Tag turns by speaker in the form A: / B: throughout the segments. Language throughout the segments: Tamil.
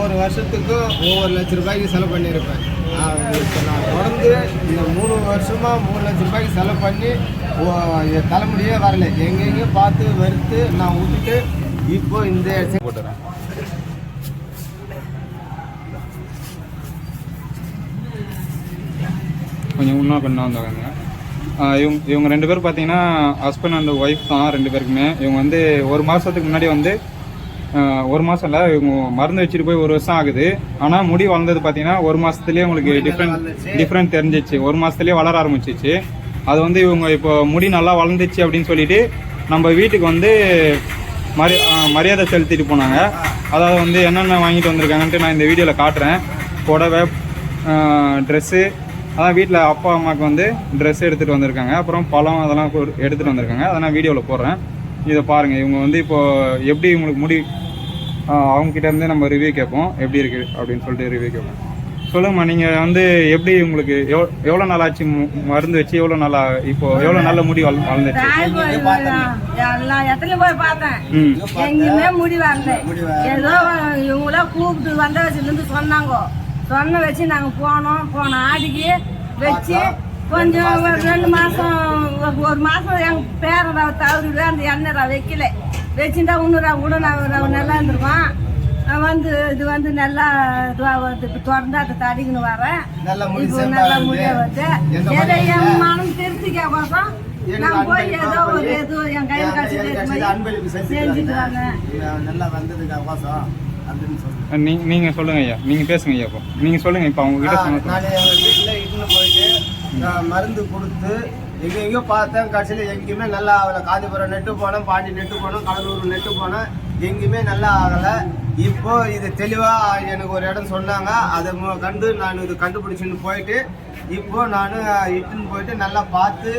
A: ஒவ்வொரு வருஷத்துக்கும் ஒவ்வொரு லட்ச ரூபாய்க்கு செலவு பண்ணியிருப்பேன். இப்போ நான் தொடர்ந்து இந்த மூணு வருஷமாக மூணு லட்ச ரூபாய்க்கு செலவு பண்ணி ஓ- தலைமுடியே வரல. எங்கெங்கேயும் பார்த்து வெறுத்து நான் விட்டுட்டு இப்போ இந்த
B: போட்டுறேன். கொஞ்சம் இன்னும் கொஞ்சம் வந்தாங்க இவங்க இவங்க ரெண்டு பேரும் பார்த்தீங்கன்னா ஹஸ்பண்ட் அண்ட் ஒய்ஃப் தான் ரெண்டு பேருக்குமே. இவங்க வந்து ஒரு மாதத்துக்கு முன்னாடி வந்து ஒரு மாதம் இல்லை இவங்க மருந்து வச்சுட்டு போய் ஒரு வருஷம் ஆகுது. ஆனால் முடி வளர்ந்தது பார்த்தீங்கன்னா ஒரு மாதத்துலேயே உங்களுக்கு டிஃப்ரெண்ட். டிஃப்ரெண்ட் தெரிஞ்சிச்சு. ஒரு மாதத்துலேயே வளர ஆரம்பிச்சிச்சு. அது வந்து இவங்க இப்போ முடி நல்லா வளர்ந்துச்சு அப்படின்னு சொல்லிட்டு நம்ம வீட்டுக்கு வந்து மரி மரியாதை செலுத்திட்டு போனாங்க. அதாவது வந்து என்னென்ன வாங்கிட்டு வந்திருக்காங்கன்ட்டு நான் இந்த வீடியோவில் காட்டுறேன். புடவை ட்ரெஸ்ஸு அதான் வீட்டில் அப்பா அம்மாவுக்கு வந்து ட்ரெஸ் எடுத்துகிட்டு வந்திருக்காங்க. அப்புறம் பழம் அதெல்லாம் கொடு- எடுத்துகிட்டு வந்திருக்காங்க. அதை நான் வீடியோவில் போடுறேன். இதை பாருங்கள் இவங்க வந்து இப்போ எப்படி இவங்களுக்கு முடி ஆஹ், அவங்க கிட்ட இருந்து நம்ம ரிவ்யூ கேட்போம். எப்படி இருக்கு அப்படின்னு சொல்லிட்டு ரிவ்யூ கேட்போம். சொல்லுங்கம்மா நீங்கள் வந்து எப்படி உங்களுக்கு எவ்வளோ எவ்வளோ நாள் ஆச்சு மு- மருந்து வச்சு எவ்வளோ நாளா இப்போ எவ்வளோ நல்ல முடி வள வளர்ந்துச்சு?
C: எல்லாம் எத்தனை போய் பார்த்தேன்.
B: ம்.
C: எங்கேயுமே முடி வரல ஏதோ இவங்கள கூப்பிட்டு வந்த வச்சுலேருந்து சொன்னாங்க. சொன்ன வச்சு நாங்கள் போனோம். போன ஆடிக்கு வச்சு கொஞ்சம் ஒரு ரெண்டு மாதம் ஒரு மாதம் எங்கள் பேரன் தவறிடு அந்த எண்ணெய் ரவை வைக்கல. வச்சுட்டா கூட நான் ரவை நல்லா இருந்திருக்கோம் நான் வந்து இது வந்து நல்லா இதுவாக வருது. இப்போ திறந்து அதை தடிக்கணும் வரேன்.
A: நல்ல முடி
C: இப்போ நல்லா. முடிய வருது. ஏதோ என் மனம் திருப்திக்க கோசம் நான் போய் ஏதோ ஒரு ஏதோ என் கையில் கட்சி செஞ்சுட்டு வந்தேன்.
A: நல்லா வந்ததுக்கு அவகாசம். அப்படின்னு
B: நீ நீங்கள் சொல்லுங்க ஐயா. நீங்கள் பேசுங்க ஐயா இப்போ. நீங்கள் சொல்லுங்கள் இப்போ அவங்க கிட்ட
A: ஆ,
B: சொன்ன
A: நான் எங்கள் வீட்டில் இட்டுன்னு போயிட்டு நான் மருந்து கொடுத்து எங்க எங்கேயோ பார்த்தேன் கடைசியில் எங்கேயுமே நல்லா ஆகலை. காஞ்சிபுரம் நெட்டு போனேன் பாண்டி நெட்டு போனோம் கடலூர் நெட்டு போனேன் எங்கேயுமே நல்லா ஆகலை. இப்போ இது தெளிவாக எனக்கு ஒரு இடம் சொன்னாங்க. அதை மு- கண்டு நான் இது கண்டுபிடிச்சின்னு போயிட்டு இப்போ நான் இட்டுன்னு போயிட்டு நல்லா பார்த்து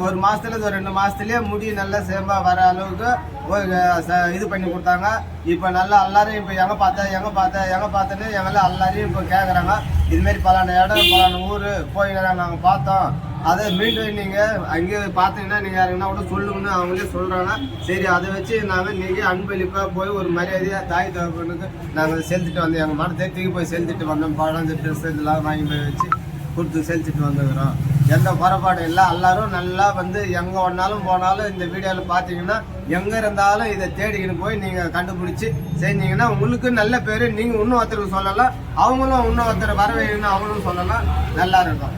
A: ஒரு மாதத்துல ஒரு ரெண்டு மாதத்துலேயே முடி நல்லா சேம்பா வர அளவுக்கு ஒரு, ச- இது பண்ணி கொடுத்தாங்க. இப்போ நல்லா எல்லாரும் இப்போ எங்கே பார்த்தா எங்கே பார்த்தா எங்கே பார்த்தேன்னு எங்களை எல்லாரையும் இப்போ கேட்குறாங்க இதுமாரி பலான இடம் பலான ஊர் போய் நாங்கள் பார்த்தோம். அதை மீண்டும் நீங்கள் அங்கே பார்த்தீங்கன்னா நீங்கள் யாருங்கன்னா கூட சொல்லுங்கன்னு அவங்களே சொல்கிறாங்கன்னா சரி அதை வச்சு நாங்கள் நீங்கள் அன்பளிப்பாக போய் ஒரு மரியாதையாக தாய் தகவலுக்கு நாங்கள் செலுத்திட்டு வந்தோம் எங்கள் மனத்தை தூக்கி போய் செலுத்திட்டு வந்தோம். பழம் ட்ரெஸ் இதெல்லாம் வாங்கி போய் வச்சு கொடுத்து செலுத்திட்டு வந்துக்கிறோம். எந்த குறைபாடும் இல்லை. எல்லாரும் நல்லா வந்து எங்கே ஒன்னாலும் போனாலும் இந்த வீடியோவில் பார்த்தீங்கன்னா எங்கே இருந்தாலும் இதை தேடிக்கின்னு போய் நீங்கள் கண்டுபிடிச்சி செஞ்சீங்கன்னா உங்களுக்கு நல்ல பேர். நீங்கள் இன்னும் ஒருத்தருக்கு சொல்லலாம். அவங்களும் இன்னும் ஒருத்தர் வர வைக்கணும்னு அவங்களும் சொல்லலாம். நல்லா இருக்கும்.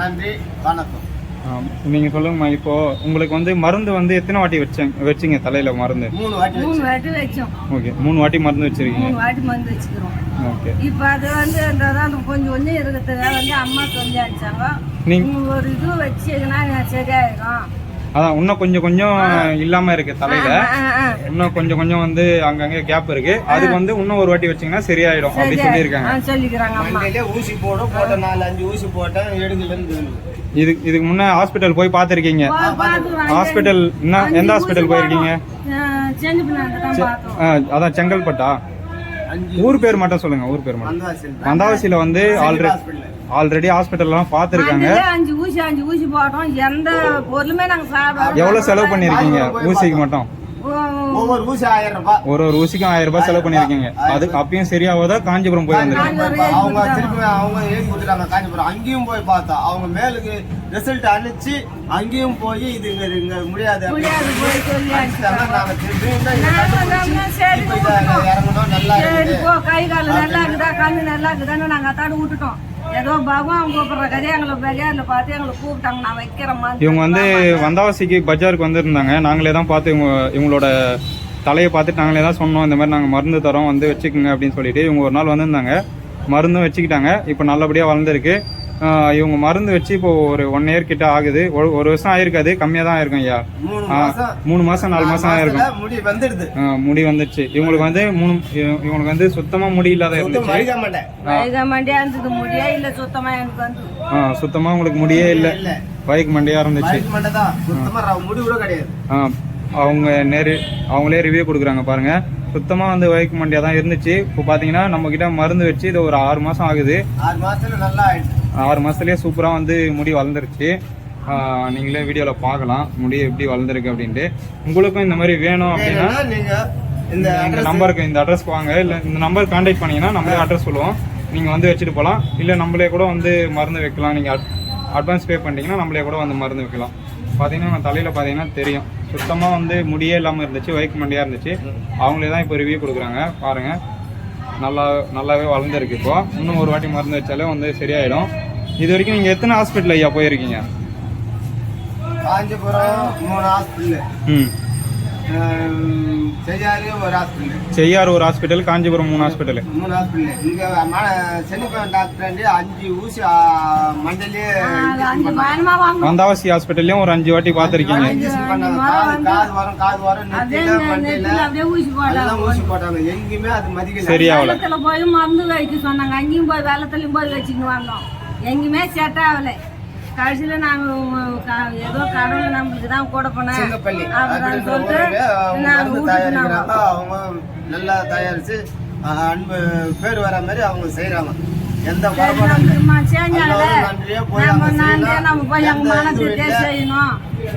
A: நன்றி வணக்கம்.
B: நீங்கள் சொல்லுங்கம்மா இப்போ உங்களுக்கு வந்து மருந்து வந்து எத்தனை வாட்டி வச்சாங்க வச்சிங்க தலையில் மருந்து?
A: மூணு வாட்டி
C: மூணு வாட்டி வச்சோம்.
B: ஓகே மூணு வாட்டி மருந்து வச்சிருக்கீங்க.
C: மூணு வாட்டி மருந்து வச்சுக்கிறோம்.
B: ஓகே.
C: இப்போ அது வந்து தான் கொஞ்சம் கொஞ்சம் இருக்கிறதுக்காக வந்து அம்மா சொல்லி அடிச்சாங்க
B: நீங்க-
C: நீங்க ஒரு இது வச்சீங்கன்னா சரியாயிடும்
B: அதான் இன்னும் கொஞ்சம் கொஞ்சம் இல்லாமல் இருக்கு தலையில். இன்னும் கொஞ்சம் கொஞ்சம் வந்து அங்கங்கே கேப் இருக்கு. அதுக்கு வந்து இன்னும் ஒரு வாட்டி வச்சீங்கன்னா சரியாயிடும் அப்படி சொல்லியிருக்காங்க.
C: சொல்லிக்கிறாங்க
A: ஊசி போடும் போட்ட நாலு அஞ்சு ஊசி போட்டேன் எடுக்கலன்னு
B: இது இதுக்கு முன்னே ஹாஸ்பிட்டல் போய் பார்த்துருக்கீங்க. ஹாஸ்பிட்டல் என்ன எந்த ஹாஸ்பிட்டல் போயிருக்கீங்க? அதான் செங்கல்பட்டா? ஊர் பேர் மட்டும் சொல்லுங்க ஊர் பேர் மட்டும். வந்தாவசியில் வந்து ஆல்ரெடி
A: ஹாஸ்பிட்டல்
B: ஆல்ரெடி ஹாஸ்பிட்டல்லாம் பார்த்துருக்காங்க.
C: அஞ்சு ஊசி அஞ்சு ஊசி போட்டோம். எந்த பொருளுமே நாங்க சாப்பிட
B: எவ்வளோ செலவு பண்ணியிருக்கீங்க? ஊசிக்கு மட்டும்?
A: ஒவ்வொரு ஊசி ஆயிரம் ரூபாய்.
B: ஒரு ஒரு ஊசிக்கும் ஆயிரம் ரூபாய் செலவு பண்ணியிருக்கீங்க. அதுக்கு அப்பயும் சரியாவதா காஞ்சிபுரம் போய் வந்திருக்கீங்க?
A: அவங்க திருப்பி அவங்க ஏறி கொடுத்துட்டாங்க காஞ்சிபுரம். அங்கேயும் போய் பார்த்தா அவங்க மேலுக்கு ரிசல்ட் அனுப்பிச்சு அங்கேயும் போய் இது இங்க இங்க முடியாது. நாங்க
C: விட்டுட்டோம்.
A: இறங்கணும் நல்லா
C: கை கால் நல்லா இருக்குதா கண்ணு நல்லா இருக்குதான்னு நாங்க அத்தாடு விட்டுட்டோம். ஏதோ பகவான் கூப்பிடுற கதையை எங்களை பகையாரில் பார்த்து எங்களை கூப்பிட்டாங்க. நான் வைக்கிறேன்
B: இவங்க வந்து வந்தாவசிக்கு பஜாருக்கு வந்திருந்தாங்க. நாங்களே தான் பார்த்து இவங்க இவங்களோட தலையை பார்த்துட்டு நாங்களே தான் சொன்னோம். இந்த மாதிரி நாங்கள் மருந்து தரோம் வந்து வச்சுக்கோங்க அப்படின்னு சொல்லிட்டு இவங்க ஒரு நாள் வந்திருந்தாங்க. மருந்தும் வச்சுக்கிட்டாங்க. இப்போ நல்லபடியாக வளர்ந்துருக்கு. இவங்க மருந்து வச்சு இப்போ ஒரு ஒன் இயர் கிட்ட ஆகுது. ஒரு ஒரு வருஷம் ஆயிருக்காது. கம்மியாக தான் இருக்கும் ஐயா.
A: மூணு
B: ஆ,
A: மாசம்
B: மூணு மாதம் நாலு மாதம் ஆயிருக்கும்
A: முடி வந்துடுது.
B: ஆ, முடி வந்துச்சு இவங்களுக்கு வந்து மூணு இவ- இவங்களுக்கு வந்து சுத்தமாக முடி இல்லாத
A: சுத்தம்
B: இருந்துச்சு.
C: மண்டியா சுத்தமா
B: உங்களுக்கு முடியே இல்லை. பைக் மண்டியாக இருந்துச்சு.
A: சுத்தமா
B: அவங்க நேரு அவங்களே ரிவ்யூ கொடுக்குறாங்க பாருங்க. சுத்தமாக வந்து வைக்க மண்டியாக தான் இருந்துச்சு. இப்போ பார்த்தீங்கன்னா நம்ம கிட்ட மருந்து வச்சு இது ஒரு ஆறு மாதம் ஆகுது.
A: ஆறு மாசத்துல நல்லா ஆயிடுச்சு.
B: ஆறு மாதத்துலேயே சூப்பராக வந்து முடி வளர்ந்துருச்சு. நீங்களே வீடியோவில் பார்க்கலாம். முடி எப்படி வளர்ந்துருக்கு அப்படின்ட்டு. உங்களுக்கும் இந்த மாதிரி வேணும் அப்படின்னா
A: இந்த
B: நம்பருக்கு இந்த அட்ரஸ்க்கு வாங்க. இல்லை இந்த நம்பர் கான்டாக்ட் பண்ணீங்கன்னா நம்மளே அட்ரஸ் சொல்லுவோம். நீங்கள் வந்து வச்சுட்டு போகலாம். இல்லை நம்மளே கூட வந்து மருந்து வைக்கலாம். நீங்கள் அட்வான்ஸ் பே பண்ணிட்டீங்கன்னா நம்மளே கூட வந்து மருந்து வைக்கலாம். பார்த்தீங்கன்னா நான் தலையில் பார்த்தீங்கன்னா தெரியும். சுத்தமாக வந்து முடியே இல்லாமல் இருந்துச்சு வயிற்று மண்டியாக இருந்துச்சு. அவங்களே தான் இப்போ ரிவ்யூ கொடுக்குறாங்க. பாருங்கள் நல்லா நல்லாவே வளர்ந்துருக்கு இப்போ. இன்னும் ஒரு வாட்டி மருந்து வச்சாலே வந்து சரியாயிடும். இது வரைக்கும் நீங்கள் எத்தனை ஹாஸ்பிட்டல் ஐயா போயிருக்கீங்க?
A: காஞ்சிபுரம் மூணு
B: ம்.
A: ஹாஸ்பிட்டல்
B: செய்யார் ஒரு ஹாஸ்பிட்டல். காஞ்சிபுரம் மூணு ஹாஸ்பிட்டல்.
A: மூணு ஹாஸ்பிட்டல். இங்க சென்னிப்பன் டாக்டர் அஞ்சு ஊசி மண்டலே
B: வந்தாவசி ஹாஸ்பிட்டல்லையும் ஒரு அஞ்சு வாட்டி
A: பண்ணாங்க. காது வரும் காது வரும்
C: ஊசி போட்டாங்க.
A: அதெல்லாம் ஊசி போட்டாங்க. எங்கேயுமே அது மதிக்கல.
B: சரியாகல
C: வெள்ளத்துல போய் மருந்து வைக்க சொன்னாங்க. அங்கேயும் போய் வெள்ளத்துலயும் போய் வச்சுக்கின்னு வந்தோம். எங்கேயுமே செட் ஆகல. கடைசியில நாங்க ஏதோ கடவுள் நம்மளுக்கு தான் கூட போனேன் அப்படின்னு சொல்லிட்டு நாங்க
A: அவங்க நல்லா தயாரிச்சு அன்பு பேர் வர மாதிரி அவங்க செய்றாங்க. எந்த.
C: செய்யணும்.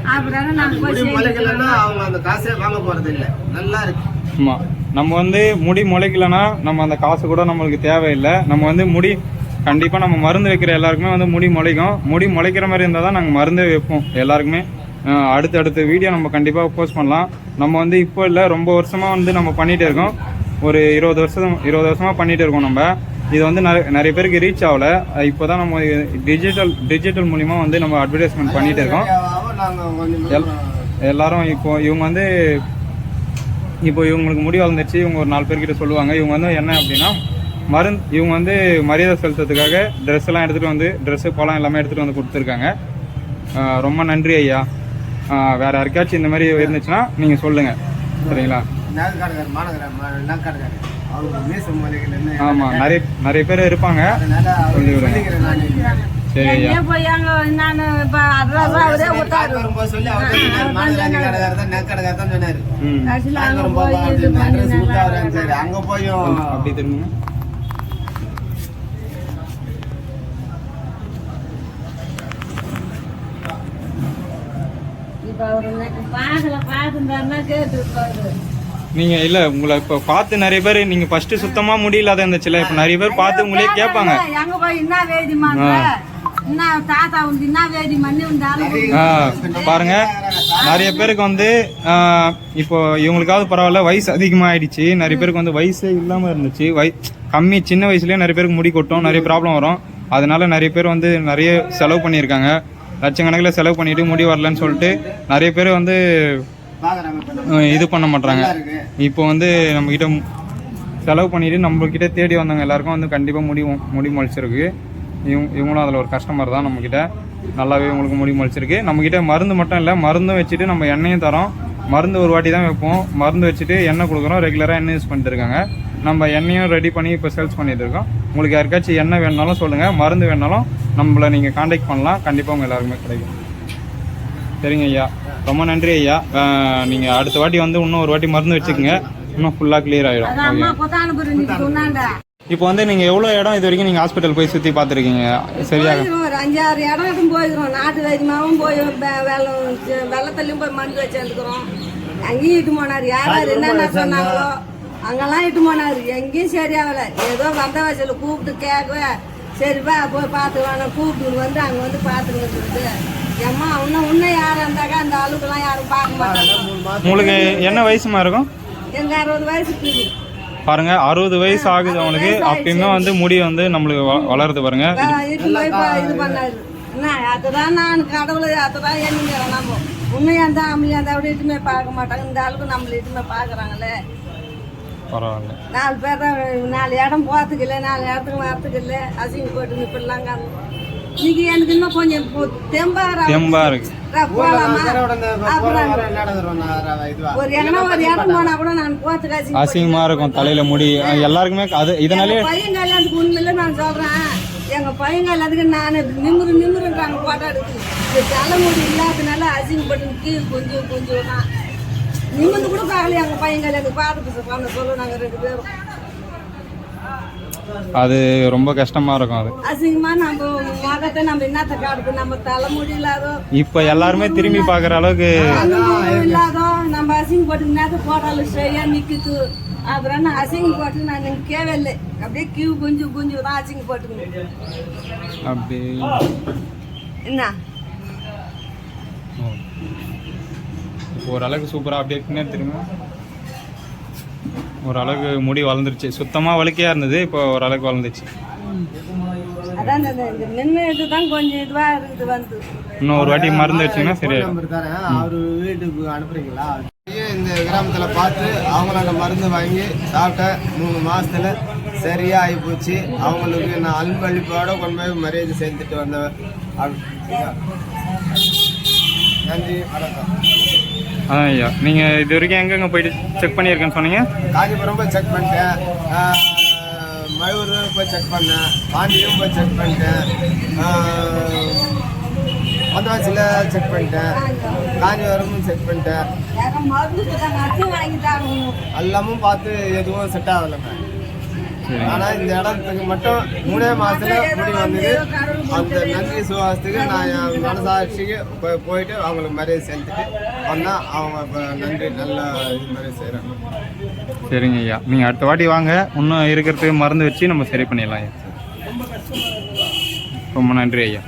C: அப்படின்னு நாங்க போய்
A: முளைக்கலன்னா அவங்க அந்த காசே வாங்க போறது இல்லை. நல்லா இருக்கு.
B: ஆமாம் நம்ம வந்து முடி முளைக்கலனா நம்ம அந்த காசு கூட நம்மளுக்கு தேவையில்லை. நம்ம வந்து முடி கண்டிப்பாக நம்ம மருந்து வைக்கிற எல்லாருக்குமே வந்து முடி முளைக்கும். முடி முளைக்கிற மாதிரி இருந்தால் தான் நாங்கள் மருந்தே வைப்போம் எல்லாருக்குமே. அடுத்த அடுத்த வீடியோ நம்ம கண்டிப்பாக போஸ்ட் பண்ணலாம். நம்ம வந்து இப்போ இல்லை ரொம்ப வருஷமாக வந்து நம்ம பண்ணிகிட்டே இருக்கோம். ஒரு இருபது வருஷம் இருபது வருஷமாக பண்ணிகிட்டே இருக்கோம் நம்ம. இது வந்து நிறைய நிறைய பேருக்கு ரீச் ஆகலை. இப்போ தான் நம்ம டிஜிட்டல் டிஜிட்டல் மூலிமா வந்து நம்ம அட்வர்டைஸ்மெண்ட் பண்ணிகிட்டு இருக்கோம். எல்- எல்லாரும் இப்போ இவங்க வந்து இப்போ இவங்களுக்கு முடி வளர்ந்துச்சு இவங்க ஒரு நாலு பேர்கிட்ட சொல்லுவாங்க. இவங்க வந்து என்ன அப்படின்னா மருந்து இவங்க வந்து மரியாதை செலுத்துறதுக்காக ட்ரெஸ் எல்லாம் எடுத்துகிட்டு வந்து ட்ரெஸ்ஸு பழம் எல்லாமே எடுத்துகிட்டு வந்து கொடுத்துருக்காங்க. ரொம்ப நன்றி ஐயா. வேற யாருக்காச்சும் இந்த மாதிரி இருந்துச்சுன்னா நீங்கள் சொல்லுங்கள் சரிங்களா? ஆமாம் நிறைய நிறைய பேர் இருப்பாங்க.
A: அதனால அவர்
B: சொல்லிவிடுங்க.
A: சொல்லிக்கிறேன் நான்
B: சரி நீங்க இல்ல உங்களை இப்ப பார்த்து நிறைய பேர் நீங்க ஃபர்ஸ்ட் சுத்தமா முடியலாத இருந்துச்சுல இப்ப நிறைய பேர் பார்த்து உங்களே கேட்பாங்க.
C: எங்க போய் என்ன வேதி மாங்க என்ன தாத்தா உண்டு என்ன வேதி மண்ணி உண்டாலும்
B: ஆ, பாருங்க. நிறைய பேருக்கு வந்து இப்போ இவங்களுக்காவது பரவாயில்ல வயசு அதிகமாக ஆயிடுச்சு நிறைய பேருக்கு வந்து வயசே இல்லாமல் இருந்துச்சு. வய கம்மி சின்ன வயசுலயே நிறைய பேருக்கு முடி கொட்டும் நிறைய ப்ராப்ளம் வரும். அதனால நிறைய பேர் வந்து நிறைய செலவு பண்ணியிருக்காங்க. லட்சக்கணக்கில் செலவு பண்ணிட்டு முடி வரலன்னு சொல்லிட்டு நிறைய பேர் வந்து இது பண்ண மாட்டாங்க இப்போ வந்து நம்மக்கிட்ட செலவு பண்ணிட்டு நம்மக்கிட்ட தேடி வந்தவங்க எல்லாருக்கும் வந்து கண்டிப்பாக முடி முடி முளைச்சிருக்கு. இவங்க இவங்களும் அதில் ஒரு கஸ்டமர் தான் நம்மக்கிட்ட நல்லாவே உங்களுக்கு முடி முளைச்சிருக்கு. நம்மக்கிட்ட மருந்து மட்டும் இல்லை மருந்தும் வச்சுட்டு நம்ம எண்ணெயும் தரோம். மருந்து ஒரு வாட்டி தான் வைப்போம். மருந்து வச்சுட்டு எண்ணெய் கொடுக்குறோம். ரெகுலராக எண்ணெய் யூஸ் பண்ணிட்டு இருக்காங்க. நம்ம எண்ணெயும் ரெடி பண்ணி இப்போ சேல்ஸ் பண்ணிட்டு இருக்கோம். உங்களுக்கு யாருக்காச்சும் எண்ணெய் வேணுனாலும் சொல்லுங்கள் மருந்து வேணுனாலும் நம்மளை நீங்கள் காண்டாக்ட் பண்ணலாம். கண்டிப்பாக உங்கள் எல்லாருக்குமே கிடைக்கும். சரிங்க ஐயா. ரொம்ப நன்றி ஐயா. நீங்கள் அடுத்த வாட்டி வந்து இன்னும் ஒரு வாட்டி மருந்து வச்சுக்கோங்க. இன்னும் ஃபுல்லாக கிளியர் ஆகிடும் இப்போ வந்து நீங்கள் எவ்வளோ இடம் இது வரைக்கும் நீங்கள் ஹாஸ்பிட்டல் போய் சுற்றி பார்த்துருக்கீங்க? சரியாக
C: போயிருக்கோம். ஒரு அஞ்சாறு இடம் போயிருக்கிறோம் நாட்டு வைத்தியமாவும் போய் வெள்ளம் வெள்ளத்துலயும் போய் மருந்து வச்சுருக்கிறோம் அங்கேயும் இட்டு போனார். யார் யார் என்னென்ன சொன்னாங்களோ. அங்கெல்லாம் இட்டு போனார். எங்கேயும் சரியாகல. ஏதோ வந்த வயசுல கூப்பிட்டு கேட்க சரிப்பா போய் பார்த்து வேணும் கூப்பிட்டு வந்து அங்கே வந்து பார்த்துக்கிட்டு ஏம்மா இன்னும் இன்னும் யாரும் இருந்தாக்கா அந்த அளவுக்குலாம் யாரும் பார்க்க மாட்டாங்க.
B: உங்களுக்கு என்ன வயசுமா இருக்கும்?
C: எங்க அறுபது இருக்குது.
B: பாருங்க அறுபது வயசு ஆகுது அவங்களுக்கு. அப்பயுமே வந்து முடி வந்து நம்மளுக்கு வளருது பாருங்க.
C: இது பண்ணாரு. அதுதான் நான் கடவுளை அதுதான் எண்ணிக்கிறேன் நம்ம உண்மையா இருந்தா அம்மையா இருந்தா அப்படி இட்டுமே பார்க்க மாட்டாங்க. இந்த அளவுக்கு நம்மள இட்டுமே பார்க்குறாங்களே.
B: பரவாயில்ல.
C: நாலு பேர் தான் நாலு இடம் போகிறதுக்கு இல்லை நாலு இடத்துக்கு வரத்துக்கு இல்லை. அசிங்க போட்டு இப்படிலாங்க இன்னைக்கு எனக்கு இன்னும் கொஞ்சம் தெம்பா.
B: தெம்பா இருக்கு
C: ஒரு எங்கன்னா ஒரு இடம் போனா கூட நான் போகிறதுக்கு அசிங்க
B: அசிங்கமா இருக்கும் தலையில முடி. எல்லாருக்குமே அது இதனாலே
C: பையன் கல்யாணத்துக்கு உண்மையில நான் சொல்றேன். எங்க பையன் கல்யாணத்துக்கு நான் நிமிரு நிமிருன்றாங்க போட்டோ எடுத்து. தலைமுடி இல்லாதனால அசிங்கப்பட்டு கீழ் கொஞ்சம் கொஞ்சம் தான். நிமிர்ந்து கூட பார்க்கல எங்க பையன் கல்யாணத்துக்கு பார்த்துட்டு பண்ண சொல்ல நாங்க ரெண்டு பேரும்.
B: அது ரொம்ப கஷ்டமாக இருக்கும் அது.
C: அசிங்கமா நம்ம முகத்தை நம்ம என்னத்த காடுது நம்ம தலைமுடி இல்லாதோ
B: இப்போ எல்லாருமே திரும்பி பார்க்குற அளவுக்கு
C: இல்லாதோ நம்ம அசிங்க போட்டு நேரத்தை போட்டாலும் சரியா நிக்குது. அப்புறம் நான் அசிங்க போட்டு நான் நிற்கவே இல்லை. அப்படியே கியூ குஞ்சு குஞ்சு தான் அசிங்க போட்டுக்கணும்.
B: அப்படி
C: என்ன?
B: ஓரளவுக்கு சூப்பராக அப்படியே பின்னாடி திரும்ப ஓரளவுக்கு முடி வளர்ந்துருச்சு. சுத்தமாக வழுக்கையாக இருந்தது இப்போ ஓரளவுக்கு வளர்ந்துச்சு.
C: அதான் இந்த இந்த நின்று தான் கொஞ்சம் இதுவா இருக்குது வந்து.
B: இன்னும் ஒரு வாட்டி மருந்து வச்சிங்கன்னா சரியாயிடும்
A: அவரு வீட்டுக்கு அனுப்புறீங்களா? இந்த கிராமத்துல பார்த்து அவங்களோட மருந்து வாங்கி சாப்பிட்டேன் மூணு மாசத்துல சரியா ஆகி போச்சு. அவங்களுக்கு நான் அன்பளிப்போட கொண்டு போய் மரியாதை செலுத்திட்டு வந்தேன் நன்றி வணக்கம்.
B: அதான் ஐயா. நீங்கள் இது வரைக்கும் எங்கெங்கே போயிட்டு செக் பண்ணியிருக்கேன்னு சொன்னீங்க?
A: காஞ்சிபுரம் போய் செக் பண்ணிட்டேன். மயூர் போய் செக் பண்ணேன். பாண்டியும் போய் செக் பண்ணிட்டேன். மந்தவாசியில் செக் பண்ணிட்டேன். காஞ்சிபுரமும் செக் பண்ணிட்டேன். எல்லாமும் பார்த்து எதுவும் செட் ஆகலைங்க.
B: சரி
A: ஆனா இந்த இடத்துக்கு மட்டும் மூணே மாசத்துல முடி வந்தது. அந்த நன்றி சுவாசத்துக்கு நான் என் மனசாட்சிக்கு போய் போயிட்டு அவங்களுக்கு மரியாதை செலுத்திட்டு வந்தால் அவங்க இப்போ நன்றி நல்லா இது மாதிரி செய்கிறாங்க
B: சரிங்க ஐயா. நீங்கள் அடுத்த வாட்டி வாங்க. இன்னும் இருக்கிறதுக்கு மருந்து வச்சு நம்ம சரி பண்ணிடலாம் ஐயா. ரொம்ப நன்றி ஐயா.